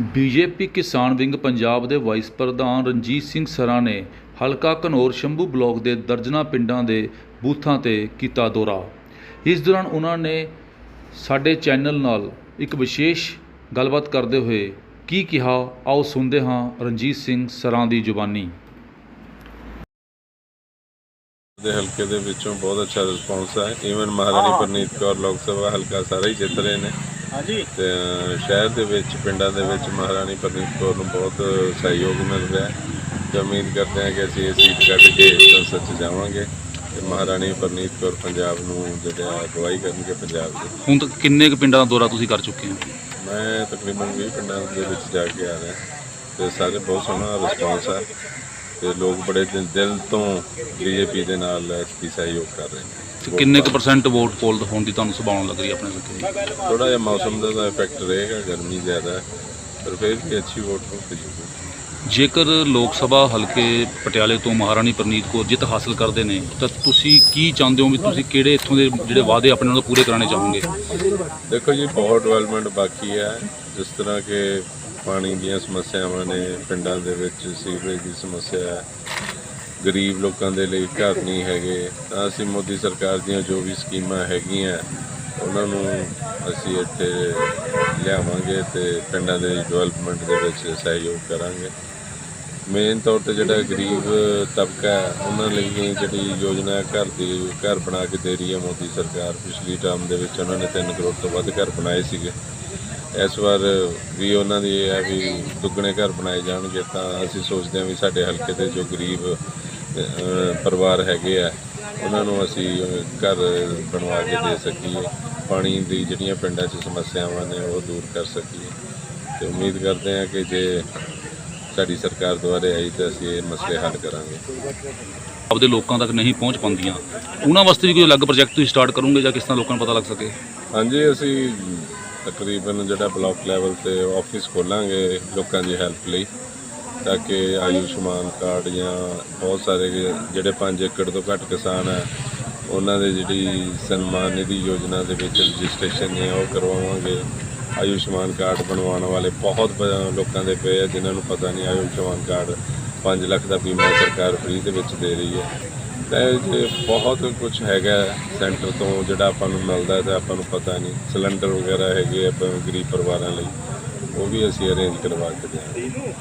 BJP ਕਿਸਾਨ wing Punjab ਦੇ vice ਪ੍ਰਧਾਨ ਰਣਜੀਤ ਸਿੰਘ ਸਰਾ ਨੇ ਹਲਕਾ ਘਨੌਰ ਸ਼ੰਭੂ ਬਲਾਕ ਦੇ ਦਰਜਨਾ ਪਿੰਡਾਂ ਦੇ ਬੂਥਾਂ ਤੇ ਕੀਤਾ ਦੌਰਾ। ਇਸ ਦੌਰਾਨ ਉਹਨਾਂ ਨੇ ਸਾਡੇ ਚੈਨਲ ਨਾਲ ਇੱਕ ਵਿਸ਼ੇਸ਼ ਗੱਲਬਾਤ ਕਰਦੇ ਹੋਏ ਕੀ ਕਿਹਾ ਆਓ ਸੁਣਦੇ ਹਾਂ ਰਣਜੀਤ ਸਿੰਘ ਸਰਾਂ ਦੀ ਜ਼ੁਬਾਨੀ। ਦੇ ਹਲਕੇ ਦੇ ਵਿੱਚੋਂ ਬਹੁਤ ਅੱਛਾ ਰਿਸਪੌਂਸ ਹੈ ਈਵਨ ਮਹਾਰਾਣੀ ਪ੍ਰਨੀਤ ਕੌਰ ਲੋਕ ਸਭਾ ਹਲਕਾ ਸਾਰਾ ਹੀ ਜਿੱਤ ਰਹੇ ਨੇ। ਹਾਂਜੀ। ਤੇ ਸ਼ਹਿਰ ਦੇ ਵਿੱਚ ਪਿੰਡਾਂ ਦੇ ਵਿੱਚ ਮਹਾਰਾਣੀ ਪ੍ਰਨੀਤ ਕੌਰ ਨੂੰ ਬਹੁਤ ਸਹਿਯੋਗ ਮਿਲ ਰਿਹਾ ਹੈ। ਤੇ ਉਮੀਦ ਕਰਦੇ ਹਾਂ ਕਿ ਅਸੀਂ ਇਹ ਸੀਟ ਕੱਢ ਕੇ ਸੰਸਦ 'ਚ ਜਾਵਾਂਗੇ ਤੇ ਮਹਾਰਾਣੀ ਪ੍ਰਨੀਤ ਕੌਰ ਪੰਜਾਬ ਨੂੰ ਜਿਹੜਾ ਅਗਵਾਈ ਕਰਨਗੇ ਪੰਜਾਬ ਦੀ। ਹੁਣ ਤੱਕ ਕਿੰਨੇ ਕੁ ਪਿੰਡਾਂ ਦਾ ਦੌਰਾ ਤੁਸੀਂ ਕਰ ਚੁੱਕੇ ਹੋ? ਮੈਂ ਤਕਰੀਬਨ 20 ਪਿੰਡਾਂ ਦੇ ਵਿੱਚ ਜਾ ਕੇ ਆ ਰਿਹਾ। ਤੇ ਸਾਰੇ ਬਹੁਤ ਸੋਹਣਾ ਰਿਸਪੌਂਸ ਹੈ ਤੇ ਲੋਕ ਬੜੇ ਦਿਲ- ਤੋਂ ਬੀਜੇਪੀ ਦੇ ਨਾਲ ਸਹਿਯੋਗ ਕਰ ਰਹੇ ਨੇ। ਤੇ ਕਿੰਨੇ ਕੁ ਪਰਸੈਂਟ ਵੋਟ ਪੋਲ ਹੋਣ ਦੀ ਤੁਹਾਨੂੰ ਸੰਭਾਵਨਾ ਲੱਗ ਰਹੀ ਹੈ ਆਪਣੇ ਦੀ? ਥੋੜਾ ਜਿਹਾ ਮੌਸਮ ਦਾ ਤਾਂ ਇਫੈਕਟ ਰਹੇਗਾ ਗਰਮੀ ਜ਼ਿਆਦਾ ਹੈ ਪਰ ਫਿਰ ਵੀ ਅੱਛੀ ਵੋਟ ਹੋ ਜਾਊਗੀ ਜੇਕਰ ਲੋਕ ਸਭਾ ਹਲਕੇ ਪਟਿਆਲੇ ਤੋਂ ਮਹਾਰਾਣੀ ਪ੍ਰਨੀਤ ਕੌਰ ਜਿੱਤ ਹਾਸਲ ਕਰਦੇ ਨੇ ਤਾਂ ਤੁਸੀਂ ਕੀ ਚਾਹੁੰਦੇ ਹੋ ਵੀ ਤੁਸੀਂ ਕਿਹੜੇ ਇੱਥੋਂ ਦੇ ਜਿਹੜੇ ਵਾਅਦੇ ਆਪਣੇ ਨਾਲ ਪੂਰੇ ਕਰਾਉਣੇ ਚਾਹੋਗੇ? ਦੇਖੋ ਜੀ ਬਹੁਤ ਡਿਵੈਲਪਮੈਂਟ ਬਾਕੀ ਹੈ। ਜਿਸ ਤਰ੍ਹਾਂ ਕਿ ਪਾਣੀ ਦੀਆਂ ਸਮੱਸਿਆਵਾਂ ਨੇ ਪਿੰਡਾਂ ਦੇ ਵਿੱਚ ਸੀਵਰੇਜ ਦੀ ਸਮੱਸਿਆ ਹੈ ਗਰੀਬ ਲੋਕਾਂ ਦੇ ਲਈ ਘਰ ਨਹੀਂ ਹੈਗੇ, ਤਾਂ ਅਸੀਂ ਮੋਦੀ ਸਰਕਾਰ ਦੀਆਂ ਜੋ ਵੀ ਸਕੀਮਾਂ ਹੈਗੀਆਂ, ਉਹਨਾਂ ਨੂੰ ਅਸੀਂ ਇੱਥੇ ਲਿਆਵਾਂਗੇ ਤੇ ਪਿੰਡਾਂ ਦੇ ਡਿਵੈਲਪਮੈਂਟ ਦੇ ਵਿੱਚ ਸਹਿਯੋਗ ਕਰਾਂਗੇ। ਮੇਨ ਤੌਰ ਤੇ ਜਿਹੜਾ ਗਰੀਬ ਤਬਕਾ ਉਹਨਾਂ ਲਈ ਜਿਹੜੀ ਯੋਜਨਾ ਘਰ ਦੀ ਘਰ ਬਣਾ ਕੇ ਦੇ ਰਹੀ ਹੈ ਮੋਦੀ ਸਰਕਾਰ। ਪਿਛਲੀ ਟਰਮ ਦੇ ਵਿੱਚ ਉਹਨਾਂ ਨੇ 3 ਕਰੋੜ ਤੋਂ ਵੱਧ ਘਰ ਬਣਾਏ ਸੀਗੇ। ਇਸ ਵਾਰ ਵੀ ਉਹਨਾਂ ਦੀ ਇਹ ਹੈ ਵੀ ਦੁੱਗਣੇ ਘਰ ਬਣਾਏ ਜਾਣਗੇ, ਤਾਂ ਅਸੀਂ ਸੋਚਦੇ ਹਾਂ ਵੀ ਸਾਡੇ ਹਲਕੇ ਦੇ ਜੋ ਗਰੀਬ ਪਰਿਵਾਰ ਹੈਗੇ ਆ ਉਹਨਾਂ ਨੂੰ ਅਸੀਂ ਘਰ ਬਣਵਾ ਕੇ ਦੇ ਸਕੀਏ। ਪਾਣੀ ਦੀ ਜਿਹੜੀਆਂ ਪਿੰਡਾਂ 'ਚ ਸਮੱਸਿਆਵਾਂ ਨੇ ਉਹ ਦੂਰ ਕਰ ਸਕੀਏ। ਤੇ ਉਮੀਦ ਕਰਦੇ ਹਾਂ ਕਿ ਜੇ ਸਾਡੀ ਸਰਕਾਰ ਦੁਆਰੇ ਆਈ ਤਾਂ ਅਸੀਂ ਇਹ ਮਸਲੇ ਹੱਲ ਕਰਾਂਗੇ। ਆਪਦੇ ਲੋਕਾਂ ਤੱਕ ਨਹੀਂ ਪਹੁੰਚ ਪਾਉਂਦੀਆਂ। ਉਹਨਾਂ ਵਾਸਤੇ ਵੀ ਕੋਈ ਅਲੱਗ ਪ੍ਰੋਜੈਕਟ ਤੁਸੀਂ ਸਟਾਰਟ ਕਰੋਗੇ ਜਾਂ ਕਿਸ ਤਰ੍ਹਾਂ ਲੋਕਾਂ ਨੂੰ ਪਤਾ ਲੱਗ ਸਕੇ? ਹਾਂਜੀ ਅਸੀਂ ਤਕਰੀਬਨ ਜਿਹੜਾ ਬਲਾਕ ਲੈਵਲ ਤੇ ਆਫਿਸ ਖੋਲਾਂਗੇ ਲੋਕਾਂ ਦੀ ਹੈਲਪ ਲਈ। ਤਾਂ ਕਿ ਆਯੁਸ਼ਮਾਨ ਕਾਰਡ ਜਾਂ ਬਹੁਤ ਸਾਰੇ ਜਿਹੜੇ 5 ਏਕੜ ਤੋਂ ਘੱਟ ਕਿਸਾਨ ਆ ਉਹਨਾਂ ਦੇ ਜਿਹੜੀ ਸਨਮਾਨ ਨਿਧੀ ਯੋਜਨਾ ਦੇ ਵਿੱਚ ਰਜਿਸਟ੍ਰੇਸ਼ਨ ਨੇ ਉਹ ਕਰਵਾਵਾਂਗੇ। ਆਯੁਸ਼ਮਾਨ ਕਾਰਡ ਬਣਵਾਉਣ ਵਾਲੇ ਬਹੁਤ ਲੋਕਾਂ ਦੇ ਪਏ ਆ, ਜਿਨ੍ਹਾਂ ਨੂੰ ਪਤਾ ਨਹੀਂ ਆਯੁਸ਼ਮਾਨ ਕਾਰਡ 5 ਲੱਖ ਦਾ ਬੀਮਾ ਸਰਕਾਰ ਫ੍ਰੀ ਦੇ ਵਿੱਚ ਦੇ ਰਹੀ ਹੈ। ਤਾਂ ਇਹ 'ਚ ਬਹੁਤ ਕੁਝ ਹੈਗਾ ਸੈਂਟਰ ਤੋਂ, ਜਿਹੜਾ ਆਪਾਂ ਨੂੰ ਮਿਲਦਾ ਹੈ ਤੇ ਆਪਾਂ ਨੂੰ ਪਤਾ ਨਹੀਂ, ਸਿਲੰਡਰ ਵਗੈਰਾ ਹੈਗੇ ਆਪਾਂ ਗਰੀਬ ਪਰਿਵਾਰਾਂ ਲਈ, ਉਹ ਵੀ ਅਸੀਂ ਅਰੇਂਜ ਕਰਵਾ ਕੇ ਦਿਆਂਗੇ